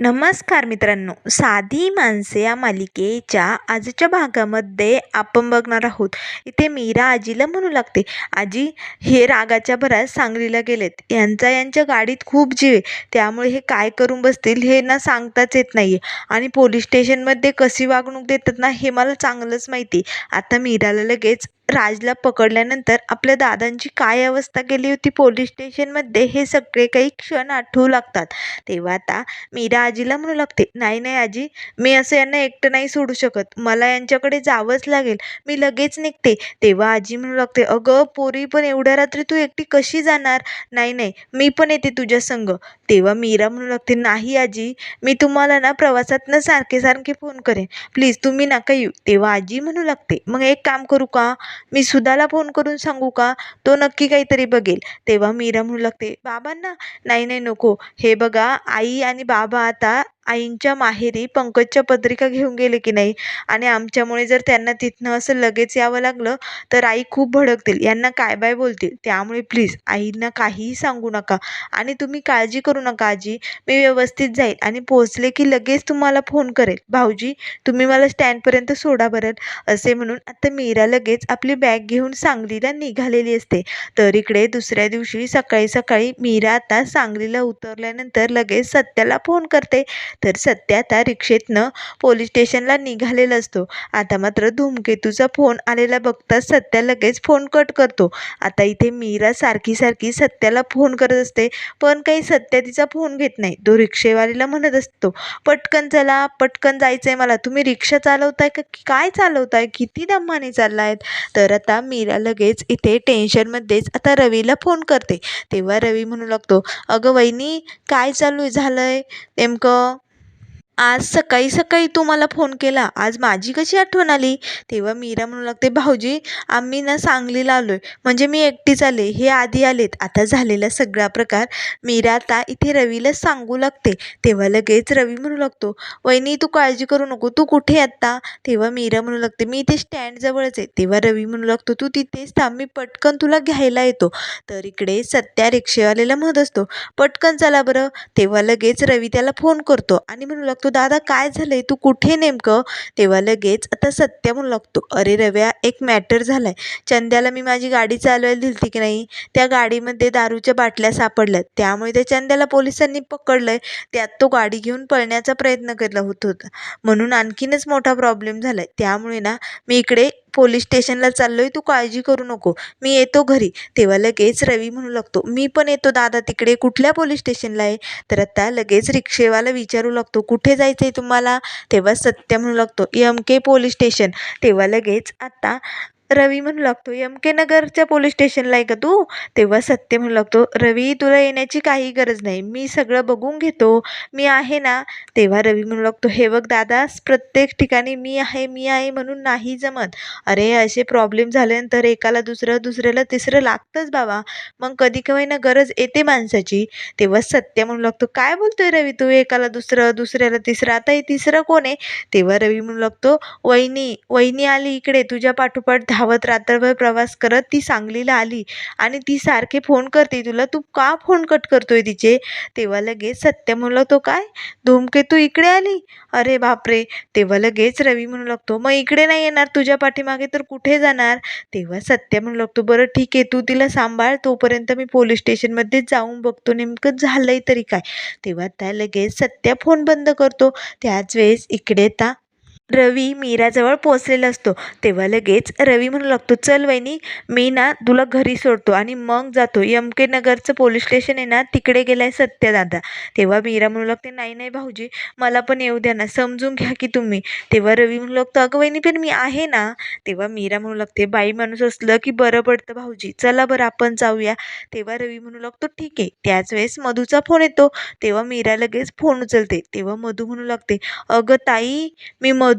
नमस्कार मित्रांनो. साधी माणसे या मालिकेच्या आजच्या भागामध्ये आपण बघणार आहोत. इथे मीरा आजीला म्हणू लागते. आजी हे रागाच्या भरात सांगलीला गेलेत. यांचा यांच्या गाडीत खूप जीव आहे. त्यामुळे हे काय करून बसतील हे ना सांगताच येत नाही आहे आणि पोलीस स्टेशनमध्ये कशी वागणूक देतात ना हे मला चांगलंच माहिती आता मीराला लगेच राजला पकडल्यानंतर आपल्या दादांची काय अवस्था केली होती पोलीस स्टेशनमध्ये हे सगळे काही क्षण आठवू लागतात. तेव्हा आता मीरा आजीला म्हणू लागते नाही नाही आजी मी असं यांना एकटं नाही सोडू शकत. मला यांच्याकडे जावंच लागेल. मी लगेच निघते. तेव्हा आजी म्हणू लागते अगं पोरी पण एवढ्या रात्री तू एकटी कशी जाणार? नाही नाही मी पण येते तुझ्या संग. तेव्हा मीरा म्हणू लागते नाही आजी मी तुम्हाला ना प्रवासातनं सारखे सारखे फोन करेन. प्लीज तुम्ही नका येऊ. तेव्हा आजी म्हणू लागते. मग एक काम करू का? मी सुधाला फोन करून सांगू का? तो नक्की काहीतरी बघेल. तेव्हा मीरा म्हणू लागते बाबांना नाही नाही नको. हे बघा आई आणि बाबा आता आईंच्या माहेरी पंकजच्या पत्रिका घेऊन गेले की नाही? आणि आमच्यामुळे जर त्यांना तिथनं असं लगेच यावं लागलं तर आई खूप भडकतील. यांना काय बाय बोलतील? त्यामुळे प्लीज आईंना काहीही सांगू नका. आणि तुम्ही काळजी करू नका आजी. मी व्यवस्थित जाईल आणि पोहोचले की लगेच तुम्हाला फोन करेल. भाऊजी तुम्ही मला स्टँडपर्यंत सोडा बरं. असे म्हणून आता मीरा लगेच आपली बॅग घेऊन सांगलीला निघालेली असते. तर इकडे दुसऱ्या दिवशी सकाळी सकाळी मीरा आता सांगलीला उतरल्यानंतर लगेच सत्याला फोन करते. तर सध्या त्या रिक्षेतनं पोलीस स्टेशनला निघालेला असतो. आता मात्र धूमकेतूचा फोन आलेला बघताच सत्या लगेच फोन कट करतो. आता इथे मीरा सारखी सारखी सत्याला फोन करत असते पण काही सत्या तिचा फोन घेत नाही. तो रिक्षेवालीला म्हणत असतो पटकन चला पटकन जायचं आहे मला. तुम्ही रिक्षा चालवताय का? काय चालवताय? किती दमाने चाललायत? तर आता मीरा लगेच इथे टेन्शनमध्येच आता रवीला फोन करते. तेव्हा रवी म्हणू लागतो अगं वहिनी काय चालू आहे झालं आहे नेमकं आज सकाळी सकाळी तू मला फोन केला. आज माझी कशी आठवण आली? तेव्हा मीरा म्हणू लागते भाऊजी आम्ही ना सांगलीला आलो आहे म्हणजे मी एकटीच आले. हे आधी आलेत. आता झालेला सगळा प्रकार मीरा आता इथे रवीला सांगू लागते. तेव्हा लगेच रवी म्हणू लागतो वहिनी तू काळजी करू नको. तू कुठे आत्ता? तेव्हा मीरा म्हणू लागते मी इथे स्टँडजवळच आहे. तेव्हा रवी म्हणू लागतो तू तिथेच थांब. मी पटकन तुला घ्यायला येतो. तर इकडे सत्या रिक्षेवाल्याला म्हणत असतो पटकन चला बरं. तेव्हा लगेच रवी त्याला फोन करतो आणि म्हणू लागतो दादा काय झालंय? तू कुठे नेमकं? तेव्हा लगेच आता सत्य म्हणू लागतो. अरे रव्या एक मॅटर झालाय. चंद्याला मी माझी गाडी चालवायला दिलती की नाही त्या गाडीमध्ये दारूच्या बाटल्या सापडल्यात. त्यामुळे त्या चंद्याला पोलिसांनी पकडलंय. त्यात तो गाडी घेऊन पळण्याचा प्रयत्न केला होत. होता म्हणून आणखीनच मोठा प्रॉब्लेम झालाय. त्यामुळे ना मी इकडे पोलीस स्टेशनला चाललोय तू काळजी करू नको. मी येतो घरी. तेव्हा लगेच रवी म्हणू लागतो मी पण येतो दादा तिकडे. कुठल्या पोलीस स्टेशनला आहे? तर आता लगेच रिक्षेवाला विचारू लागतो कुठे जायचं आहे तुम्हाला? तेव्हा सत्य म्हणू लागतो एम के पोलीस स्टेशन. तेव्हा लगेच आता रवी म्हणू लागतो एम के नगरच्या पोलीस स्टेशनला आहे का तू? तेव्हा सत्य म्हणू लागतो रवी तुला येण्याची काही गरज नाही मी सगळं बघून घेतो मी आहे ना? तेव्हा रवी म्हणू लागतो हे बघ दादा प्रत्येक ठिकाणी मी आहे मी आहे म्हणून नाही जमत. अरे असे प्रॉब्लेम झाल्यानंतर एकाला दुसरं दुसऱ्याला तिसरं लागतंच बाबा. मग कधी केव्हा ना गरज येते माणसाची. तेव्हा सत्य म्हणू लागतो काय बोलतोय रवी तू? एकाला दुसरं दुसऱ्याला तिसरं आता हे तिसरं कोण आहे? तेव्हा रवी म्हणू लागतो वहिनी वहिनी आली इकडे तुझ्या पाठोपाठ धावत रात्रभर प्रवास करत ती सांगलीला आली आणि ती सारखे फोन करते तुला तू का फोन कट करतोय तिचे? तेव्हा लगेच सत्य म्हणलं तो काय? धूमकेतू इकडे आली? अरे बापरे. तेव्हा लगेच रवी म्हणू लागतो मग इकडे नाही येणार तुझ्या पाठीमागे तर कुठे जाणार? तेव्हा सत्य म्हणू लागतो बरं ठीक आहे तू तिला सांभाळ तोपर्यंत मी पोलीस स्टेशनमध्ये जाऊन बघतो नेमकं झालंय तरी काय? तेव्हा त्या लगेच सत्या फोन बंद करतो त्याच वेळेस इकडे ता रवी मीराजवळ पोचलेला असतो. तेव्हा लगेच रवी म्हणू लागतो चल वहिनी मी ना तुला घरी सोडतो आणि मग जातो. एम के नगरचं पोलीस स्टेशन आहे ना तिकडे गेलाय सत्यदादा. तेव्हा मीरा म्हणू लागते नाही नाही भाऊजी मला पण येऊ द्या ना समजून घ्या की तुम्ही. तेव्हा रवी म्हणू लागतो अगं वहिनी पण मी आहे ना. तेव्हा मीरा म्हणू लागते बाई माणूस असलं की बरं पडतं भाऊजी. चला बरं आपण जाऊया. तेव्हा रवी म्हणू लागतो ठीक आहे. त्याच वेळेस मधूचा फोन येतो. तेव्हा मीरा लगेच फोन उचलते. तेव्हा मधू म्हणू लागते अगं ताई मी मधू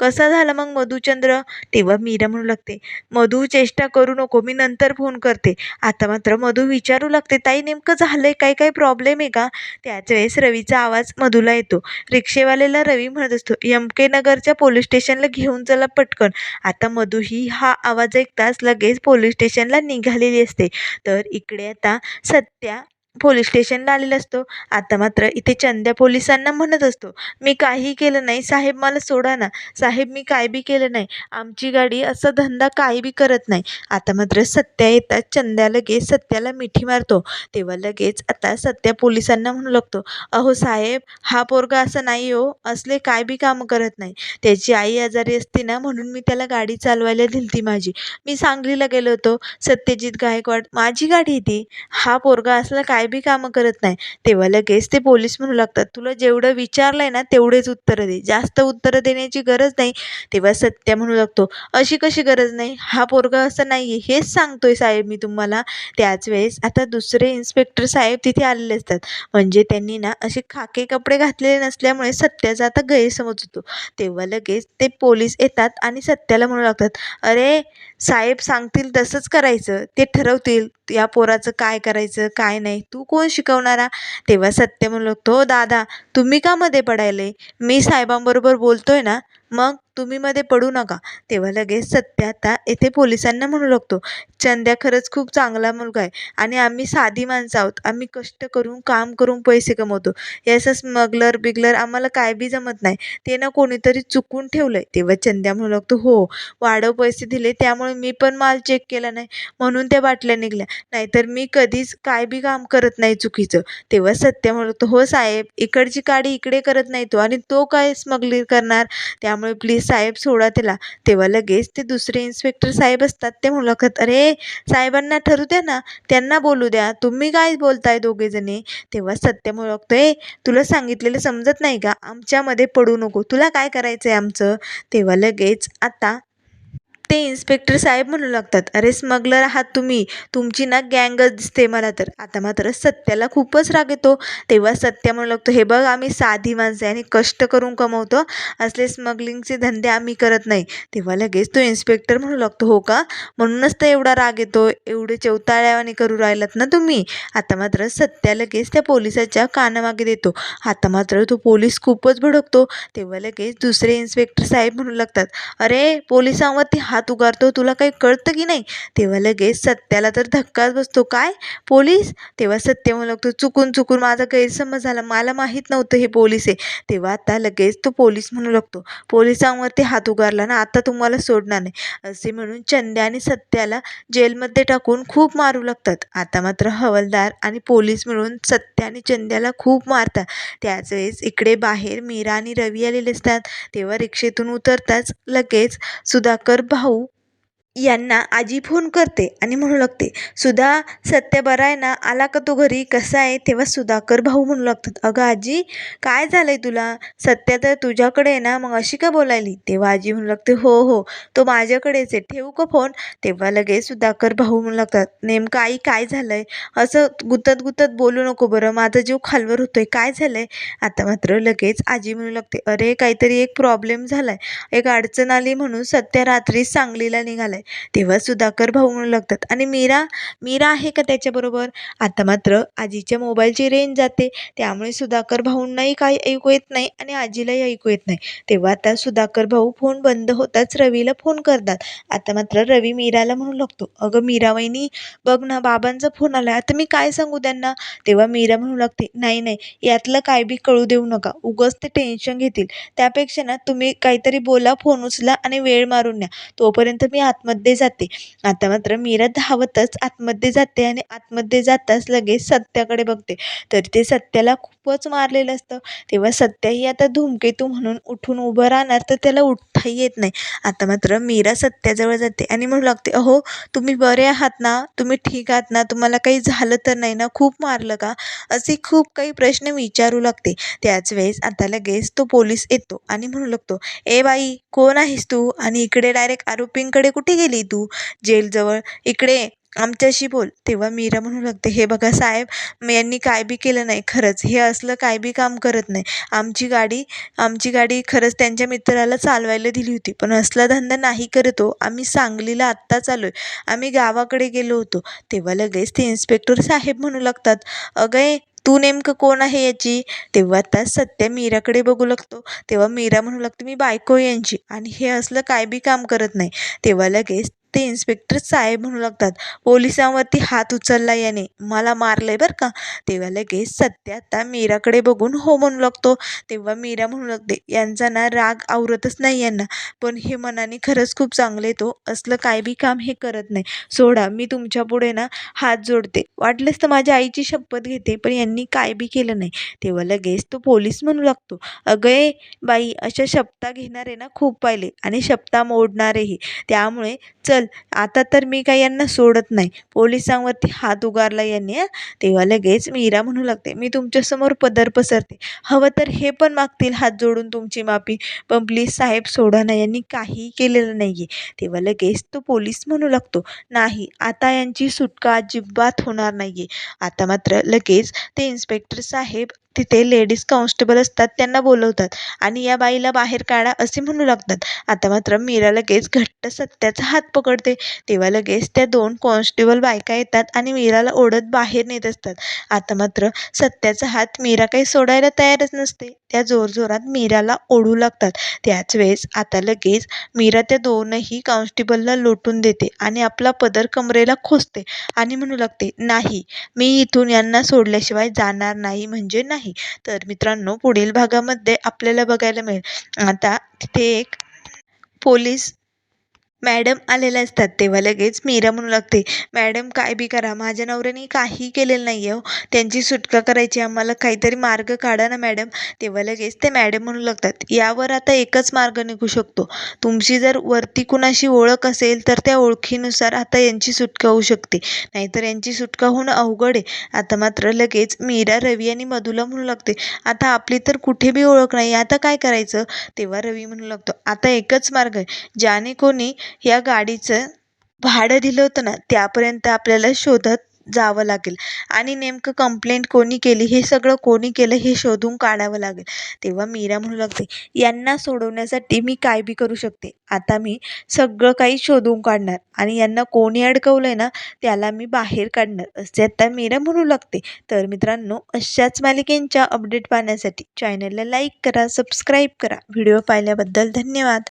कसा झाला मग मधुचंद्र? तेव्हा मीरा म्हणू लागते मधू चेष्टा करू नको मी नंतर फोन करते. आता मात्र मधू विचारू लागते ताई नेमकं झालंय काय काय प्रॉब्लेम आहे का? त्याच वेळेस रवीचा आवाज मधूला येतो. रिक्षेवाल्याला रवी म्हणत असतो एम के नगरच्या पोलीस स्टेशनला घेऊन चला पटकन. आता मधू ही हा आवाज ऐकताच लगेच पोलीस स्टेशनला निघालेली असते. तर इकडे आता सत्या पोलीस स्टेशनला आलेला असतो. आता मात्र इथे चंद्या पोलिसांना म्हणत असतो मी काही केलं नाही साहेब मला सोडा ना. साहेब मी काय बी केलं नाही. आमची गाडी असा धंदा काही बी करत नाही. आता मात्र सत्या येतात चंद्या लगेच सत्याला मिठी मारतो. तेव्हा लगेच आता सत्या पोलिसांना म्हणू लागतो अहो साहेब हा पोरगा असं नाही हो. असले काय बी कामं करत नाही. त्याची आई आजारी असते ना म्हणून मी त्याला गाडी चालवायला दिलती माझी. मी सांगलीला गेलो होतो. सत्यजित गायकवाड माझी गाडी ती. हा पोरगा असला काय बी कामं करत नाही. तेव्हा लगेच ते पोलीस म्हणू लागतात तुला जेवढं विचारलं आहे ना तेवढेच उत्तरं दे. जास्त उत्तरं देण्याची गरज नाही. तेव्हा सत्या म्हणू लागतो अशी कशी गरज नाही? हा पोरगा असं नाही आहे हेच सांगतोय साहेब मी तुम्हाला. त्याच वेळेस आता दुसरे इन्स्पेक्टर साहेब तिथे आलेले असतात. म्हणजे त्यांनी ना असे खाके कपडे घातलेले नसल्यामुळे सत्याचा आता गैरसमज होतो. तेव्हा लगेच ते पोलीस येतात आणि सत्याला म्हणू लागतात अरे साहेब सांगतील तसंच करायचं. ते ठरवतील या पोराचं काय करायचं काय नाही. तू कोण शिकवणारा? तेव्हा सत्य म्हणू लागतो "हो दादा तुम्ही का मध्ये पडायले? मी साहेबांबरोबर बोलतो आहे ना मग तुम्ही मध्ये पडू नका. तेव्हा लगेच सत्य आता येथे पोलिसांना म्हणू लागतो. चंद्या खरंच खूप चांगला मुलगा आहे आणि आम्ही साधी माणसं आहोत. आम्ही कष्ट करून काम करून पैसे कमवतो. याचं स्मगलर बिगलर आम्हाला काय बी जमत नाही. ते ना कोणीतरी चुकून ठेवलं आहे तेव्हा चंद्या म्हणू लागतो हो वाढव पैसे दिले. त्यामुळे मी पण माल चेक केला नाही. म्हणून त्या बाटल्या निघल्या. नाहीतर मी कधीच काय बी काम करत नाही चुकीचं. तेव्हा सत्य लागतो हो साहेब इकडची काडी इकडे करत नाही तो आणि तो काय स्मगलिंग करणार? त्या त्यामुळे प्लीज साहेब सोडा त्याला. तेव्हा लगेच ते दुसरे इन्स्पेक्टर साहेब असतात ते मुलाखत अरे साहेबांना ठरू द्या ना त्यांना बोलू द्या. तुम्ही काय बोलताय दोघेजणी? तेव्हा सत्य मुलाखतो ए तुला सांगितलेलं समजत नाही का? आमच्यामध्ये पडू नको. तुला काय करायचं आहे आमचं? तेव्हा लगेच आता ते इन्स्पेक्टर साहेब म्हणू लागतात अरे स्मगलर आहात तुम्ही तुमची ना गँगच दिसते मला तर. आता मात्र सत्याला खूपच राग येतो. तेव्हा सत्य म्हणू लागतो हे बघ आम्ही साधी माणसं आहे आणि कष्ट करून कमवतो. असले स्मगलिंगचे धंदे आम्ही करत नाही. तेव्हा लगेच तो इन्स्पेक्टर म्हणू लागतो हो का? म्हणूनच तर एवढा राग येतो. एवढे चौताळ्यावाने करू राहिलात ना तुम्ही. आता मात्र सत्या लगेच त्या पोलिसाच्या कानामागे देतो. आता मात्र तो पोलीस खूपच भडकतो. तेव्हा लगेच दुसरे इन्स्पेक्टर साहेब म्हणू लागतात अरे पोलिसांवरती हात उगारतो तुला काही कळतं की नाही? तेव्हा लगेच सत्याला तर धक्काच बसतो. काय? पोलीस? तेव्हा सत्य म्हणू लागतो चुकून चुकून माझा गैरसमज झाला. मला माहीत नव्हतं हे पोलीस आहे. तेव्हा आता लगेच तो पोलीस म्हणू लागतो पोलिसांवरती हात उगारला ना आता तुम्हाला सोडणार नाही. असे म्हणून चंद्या आणि सत्याला जेलमध्ये टाकून खूप मारू लागतात. आता मात्र हवालदार आणि पोलीस मिळून सत्या आणि चंद्याला खूप मारतात. त्याच वेळेस इकडे बाहेर मीरा आणि रवी आलेले असतात. तेव्हा रिक्षेतून उतरताच लगेच सुधाकर भाऊ ನಾವು यांना आजी फोन करते आणि म्हणू लागते सुधा सत्य बरा आहे ना? आला का तो घरी? कसा आहे? तेव्हा सुधाकर भाऊ म्हणू लागतात अगं आजी काय झालं आहे तुला? सत्य तर तुझ्याकडे आहे ना? मग अशी का बोलायली? तेव्हा आजी म्हणू लागते हो हो तो माझ्याकडेच आहे. ठेवू का फोन? तेव्हा लगेच सुधाकर भाऊ म्हणू लागतात नेमकं आई काय झालं आहे असं गुतत गुतत बोलू नको बरं माझा जीव खालवर होतोय. काय झालं आहे आता मात्र लगेच आजी म्हणू लागते अरे काहीतरी एक प्रॉब्लेम झाला आहे एक अडचण आली म्हणून सत्य रात्री सांगलीला निघालाय. तेव्हा सुधाकर भाऊ म्हणू लागतात. आणि मीरा मीरा आहे का त्याच्याबरोबर? आता मात्र आजीच्या मोबाईलची रेंज जाते. त्यामुळे सुधाकर भाऊंनाही काही ऐकू येत नाही आणि आजीलाही ऐकू येत नाही. तेव्हा आता सुधाकर भाऊ फोन बंद होताच रवीला फोन करतात. आता मात्र रवी मीराला म्हणू लागतो अगं मीरा वहिनी बघ ना बाबांचा फोन आला आता मी काय सांगू त्यांना? तेव्हा मीरा म्हणू लागते नाही नाही यातलं काय बी कळू देऊ नका. उगच ते टेन्शन घेतील. त्यापेक्षा ना तुम्ही काहीतरी बोला फोन उचला आणि वेळ मारून न्या. तोपर्यंत मी आतमध्ये जाते. आता मात्र मीरा धावतच आतमध्ये जाते आणि आतमध्ये जाताच लगेच सत्याकडे बघते. तरी ते सत्याला खूपच मारलेलं असतं. तेव्हा सत्याही आता धूमकेतू म्हणून उठून उभं राहणार तर त्याला उठताही येत नाही. आता मात्र मीरा सत्याजवळ जाते आणि म्हणू लागते अहो तुम्ही बरे आहात ना? तुम्ही ठीक आहात ना? तुम्हाला काही झालं तर नाही ना? खूप मारलं का? असे खूप काही प्रश्न विचारू लागते. त्याच वेळेस आता लगेच तो पोलीस येतो आणि म्हणू लागतो ए बाई कोण आहेस तू? आणि इकडे डायरेक्ट आरोपींकडे कुठे गेली तू? जेलजवळ. इकडे आमच्याशी बोल. तेव्हा मीरा म्हणू लागते हे बघा साहेब यांनी काय बी केलं नाही खरंच. हे असलं काय बी काम करत नाही. आमची गाडी आमची गाडी खरंच त्यांच्या मित्राला चालवायला दिली होती. पण असला धंदा नाही करत हो. आम्ही सांगलीला आत्ताच आलो आहे आम्ही गावाकडे गेलो होतो. तेव्हा लगेच ते इन्स्पेक्टर साहेब म्हणू लागतात अगं तू नेमकं कोण आहे याची? तेव्हा आता सत्या मीराकडे बघू लागतो. तेव्हा मीरा म्हणू लागते मी बायको यांची आणि हे असलं काय बी काम करत नाही. तेव्हा लगेच ते इन्स्पेक्टर साहेब म्हणू लागतात पोलिसांवरती हात उचलला याने मला मारलंय बरं का? तेव्हा लगेच सत्या आता मीराकडे बघून हो म्हणू लागतो. तेव्हा मीरा म्हणू लागते यांचा ना राग आवरतच नाही यांना पण हे मनाने खरंच खूप चांगले तो असलं काय बी काम हे करत नाही. सोडा मी तुमच्यापुढे ना हात जोडते. वाटलंच तर माझ्या आईची शपथ घेते पण यांनी काय बी केलं नाही. तेव्हा लगेच तो पोलीस म्हणू लागतो अगं बाई अशा शपथा घेणारे ना खूप पाहिले आणि शपथा मोडणारेही. त्यामुळे चल चल आता तर मी काय यांना सोडत नाही. पोलिसांवरती हात उगारला यांनी तेव्हा लगेच मीरा म्हणू लागते मी तुमच्यासमोर पदर पसरते. हवं तर हे पण मागतील हात जोडून तुमची माफी. पण प्लीज साहेब सोडा ना यांनी काहीही केलेलं नाही आहे तेव्हा लगेच तो पोलीस म्हणू लागतो नाही आता यांची सुटका अजिबात होणार नाही आहे आता मात्र लगेच ते इन्स्पेक्टर साहेब तिथे लेडीज कॉन्स्टेबल असतात त्यांना बोलवतात आणि या बाईला बाहेर काढा असे म्हणू लागतात. आता मात्र मीरा लगेच घट्ट सत्याचा हात पकडते. तेव्हा लगेच त्या दोन कॉन्स्टेबल बायका येतात आणि मीराला ओढत बाहेर नेत असतात. आता मात्र सत्याचा हात मीरा काही सोडायला तयारच नसते. त्या जोरजोरात मीराला ओढू लागतात. त्याच वेळेस आता लगेच मीरा त्या दोनही कॉन्स्टेबलला लोटून देते आणि आपला पदर कमरेला खोसते आणि म्हणू लागते नाही मी इथून यांना सोडल्याशिवाय जाणार नाही म्हणजे नाही. नाही. तर मित्रांनो पुढील भागामध्ये आपल्याला बघायला मिळेल. आता तिथे एक पोलीस मॅडम आलेल्या असतात तेव्हा लगेच मीरा म्हणू लागते मॅडम काय बी करा माझ्या नवऱ्याने काही केलेलं नाही आहे हो. त्यांची सुटका करायची आम्हाला काहीतरी मार्ग काढा ना मॅडम. तेव्हा लगेच ते मॅडम म्हणू लागतात यावर आता एकच मार्ग निघू शकतो. तुमची जर वरती कुणाशी ओळख असेल तर त्या ओळखीनुसार आता यांची सुटका होऊ शकते. नाहीतर यांची सुटका होणं अवघड आहे. आता मात्र लगेच मीरा रवी आणि मधुला म्हणू लागते आता आपली तर कुठे बी ओळख नाही आता काय करायचं? तेव्हा रवी म्हणू लागतो आता एकच मार्ग आहे. ज्याने कोणी या गाडीचं भाडं दिलं होतं ना त्यापर्यंत आपल्याला शोधत जावं लागेल. आणि नेमकं कंप्लेंट कोणी केली हे सगळं कोणी केलं हे शोधून काढावं लागेल. तेव्हा मीरा म्हणू लागते यांना सोडवण्यासाठी मी काय बी करू शकते? आता मी सगळं काही शोधून काढणार. आणि यांना कोणी अडकवलं आहे ना त्याला मी बाहेर काढणार. असे आता मीरा म्हणू लागते. तर मित्रांनो अशाच मालिकेंच्या अपडेट पाहण्यासाठी चॅनलला लाईक करा सबस्क्राईब करा. व्हिडिओ पाहिल्याबद्दल धन्यवाद.